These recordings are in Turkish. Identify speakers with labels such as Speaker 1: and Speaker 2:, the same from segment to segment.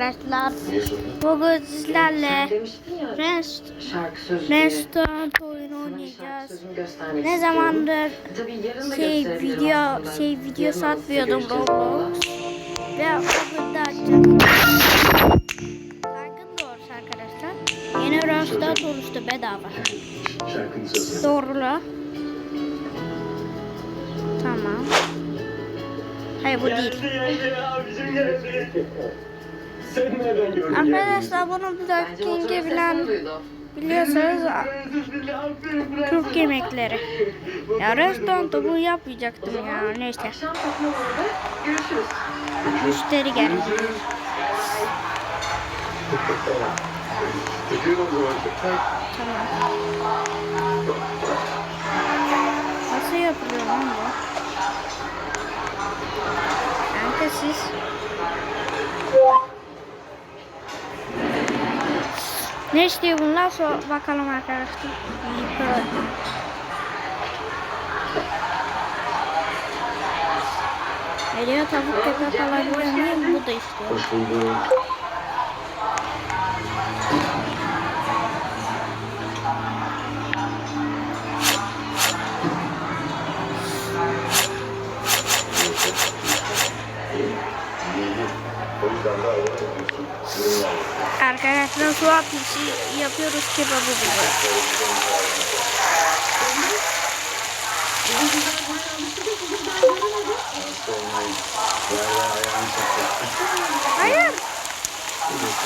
Speaker 1: arkadaşlar. Bugün sizlerle rest, restoran oyunu oynayacağız. Ne zamandır
Speaker 2: Tabii yarın da
Speaker 1: şey
Speaker 2: gösterebilirim
Speaker 1: video şey video satmıyordum Roblox. Ve bugün de açacağım. Saygın doğrusu arkadaşlar. Yeni restoran oluştu bedava. Doğrula. Tamam. Hayır bu değil.
Speaker 3: Sen nereden gördün?
Speaker 1: Arkadaşlar bunu dakika
Speaker 2: motorun
Speaker 1: bilen biliyorsanız Türk yemekleri. Ya restoranda bunu yapmayacaktım ya. Neyse. Müşteri geldi. Tamam. Nasıl yapılıyor lan bu? Kanka siz... Ne istiyor bunlar? Sor bakalım arkadaşlar. Yukarı. Geliyor tavuk köpek alabilir miyim? Bu da istiyor.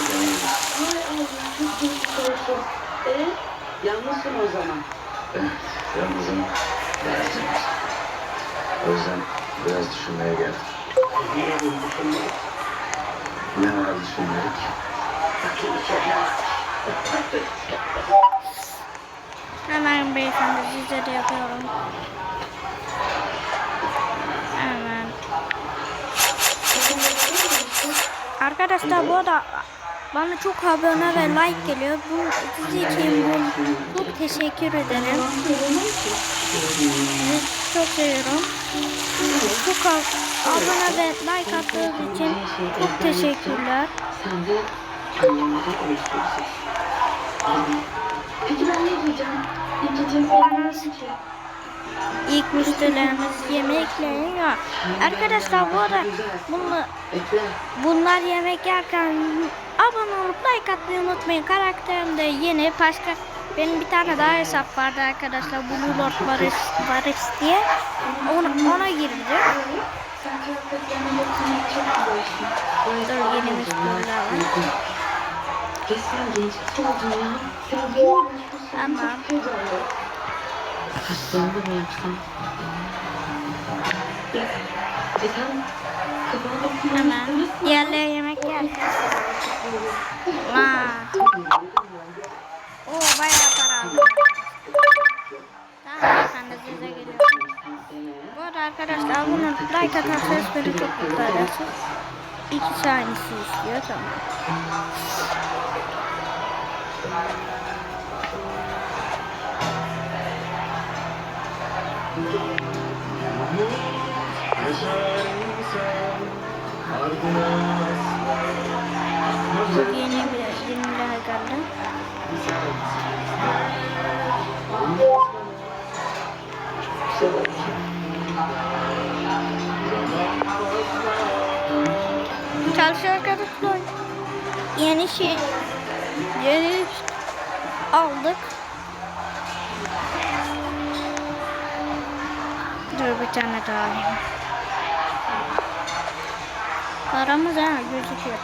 Speaker 3: Benim yerim.
Speaker 2: Ay Allah çok geçmiş olsun. E, yalnızsın o zaman.
Speaker 3: Evet, yalnızım. Dersim. O yüzden biraz düşünmeye geldim. Ne var düşünmelik?
Speaker 1: Hemen beyefendi size de yapıyorum. Hemen. Arkadaşlar bu arada bana çok abone ve like geliyor. Bu siz için bu çok teşekkür ederim. Çok seviyorum. Çok abone ve like attığınız için çok teşekkürler.
Speaker 2: Peki ben ne diyeceğim? Ne diyeceğim? ki.
Speaker 1: İlk müşterilerimiz yemekle ya. Arkadaşlar bu arada
Speaker 2: Bekle.
Speaker 1: Bunlar yemek yerken abone olup like atmayı unutmayın. Karakterim de yeni. Başka benim bir tane daha hesap vardı arkadaşlar. Blue Lord Barış, Barış diye. Ona, ona gireceğim. Dur, yeni müşteriler var.
Speaker 2: Resmen gençlik oldun ya. Sen benim
Speaker 1: Tamam.
Speaker 2: çok güzel. Saçlarını da mı yapsam? Ya, e sen kafana bakmayı
Speaker 1: Hemen. Diğerleri yemek yerken. Vaa. Oo bayağı para aldım. Tamam ben de size geliyorum. Bu arada arkadaşlar bunu like atarsanız beni çok mutlu edersiniz. İki tanesi istiyor tamam. Bu yeni bir yeniler geldi. Çalışıyor arkadaşlar. Yeni şey yeni aldık. Dur bir tane daha alayım. Paramız ha gözüküyor.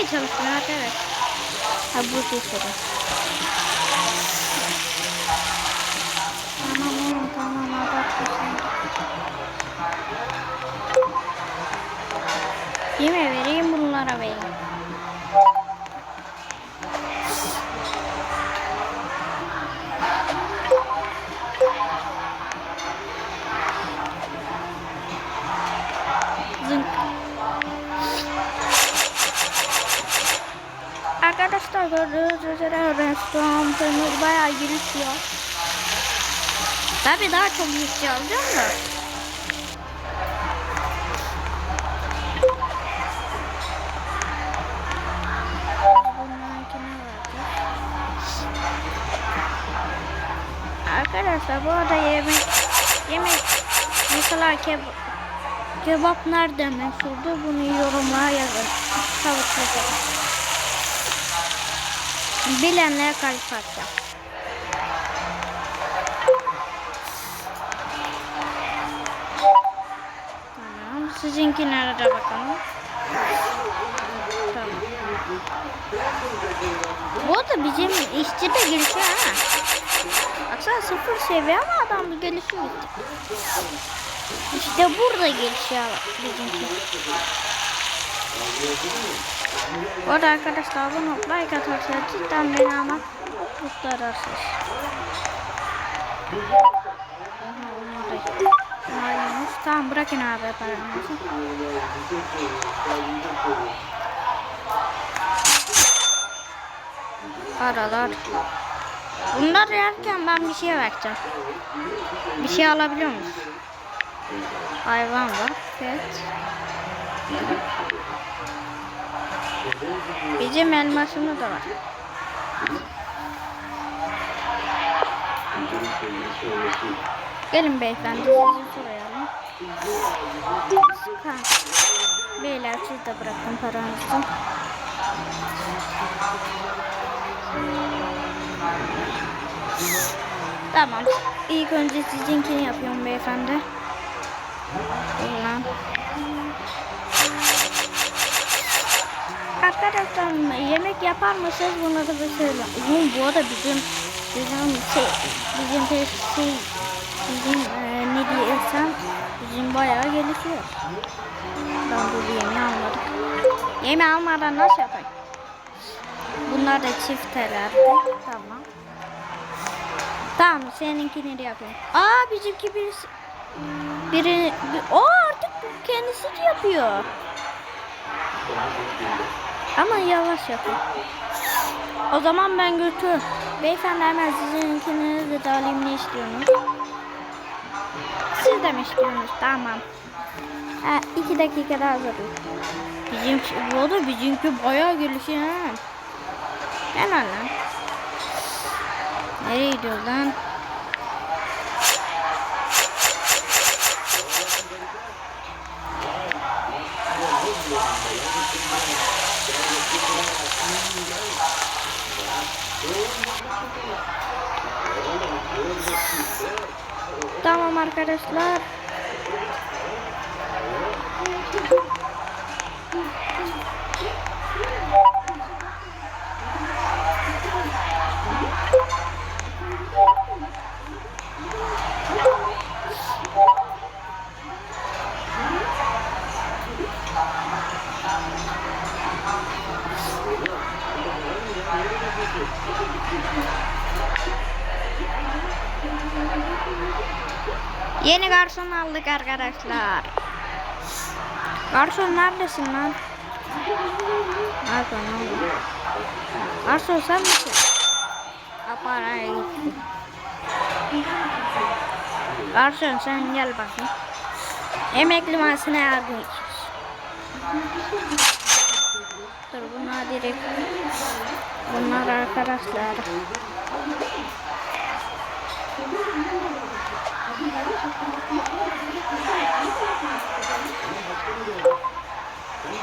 Speaker 1: Oğlum bu niye çalışmıyor arkadaş? Ha bu geçelim. Tamam oğlum tamam abartmışsın. Kime vereyim bunlara vereyim. Restoranımız bayağı gelişiyor. Tabi daha çok işçi alacağım da. Arkadaşlar bu arada yemek yemek mesela kebap kebap nerede meşhurdu bunu yorumlara yazın. Tavuk kebap. Bilenlere kalp. Sizinki nerede bakalım. Tamam. Bu arada bizim işçi de gelişiyor ha. Baksana sıfır seviye ama adam bir gelişiyor. İşte burada gelişiyor bizimki. Bu arada arkadaşlar bunu like atarsanız cidden beni ama mutlu edersiniz. Tamam bırakın abi paranızı. Paralar. Bunlar yerken ben bir şey bakacağım. Bir şey alabiliyor muyuz? Hayvan var. Evet. Bizim elmasımız da var. Gelin beyefendi sizi sorayalım. Ha. Beyler siz de bırakın paranızı. Tamam. İlk önce sizinkini yapıyorum beyefendi. Ulan. Arkadaşlar yemek yapar mısınız bunları da söyle. Oğlum bu arada bizim bizim şey bizim şey, şey bizim e, ne diyesem bizim bayağı gelişiyor. Bu yemeği almadık. Yemeği almadan nasıl yapayım? Bunlar da çiftelerdi. Tamam. Tamam seninkini de yapıyorum. Aa bizimki birisi biri bir, o artık kendisi yapıyor. Ama yavaş yapın. O zaman ben götür. Beyefendi hemen sizinkini de alayım ne istiyorsunuz? Siz de mi istiyorsunuz? Tamam. Ha, iki dakika daha hazırlayın. Bizimki, bu arada bizimki bayağı gelişiyor ha. Hemen lan. Nereye gidiyor lan? Tamam arkadaşlar. Aldık arkadaşlar. Garson neredesin lan? Garson oldu. Garson sen misin? Aparaya gitti. Garson sen gel bakayım. Emekli maaşına yardım. Dur bunlar direkt. Bunlar arkadaşlar.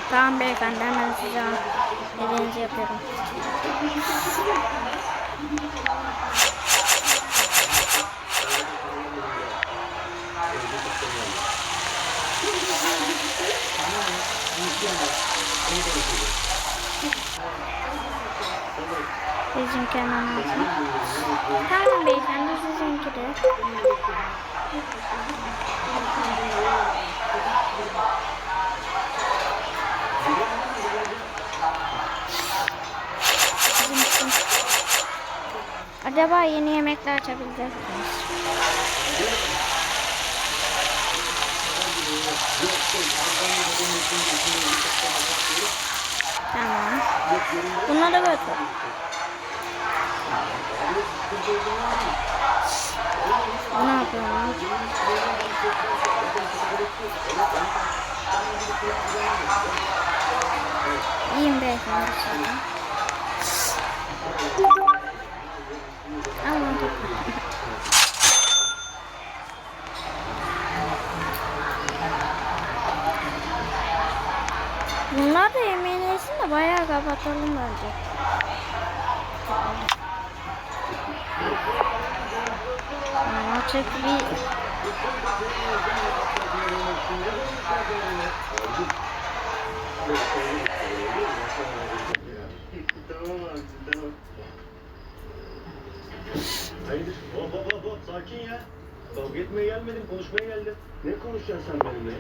Speaker 1: Tamam beyefendi hemen size dediğinizi yapıyorum. Bizimki hemen alsın. Tamam beyefendi sizinki de. Bizim. Acaba yeni yemekler açabilecek miyiz? Tamam. Bunları götür.
Speaker 3: Bu ne lan? İyiyim beyefendi. Aman topu. Bunlar da yemeğini yesin de bayağı kapatalım bence. Artık bir
Speaker 1: Tamam abi tamam. Hayırdır? Hop hop hop hop sakin ya. Kavga etmeye gelmedim konuşmaya geldim. Ne konuşacaksın sen benimle ya?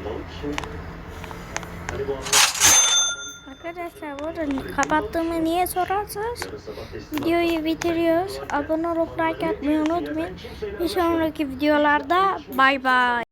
Speaker 1: E, balık işi.
Speaker 3: Arkadaşlar bu arada kapattığımı niye sorarsanız videoyu bitiriyoruz. Abone olup like atmayı unutmayın. Bir sonraki videolarda bay bay.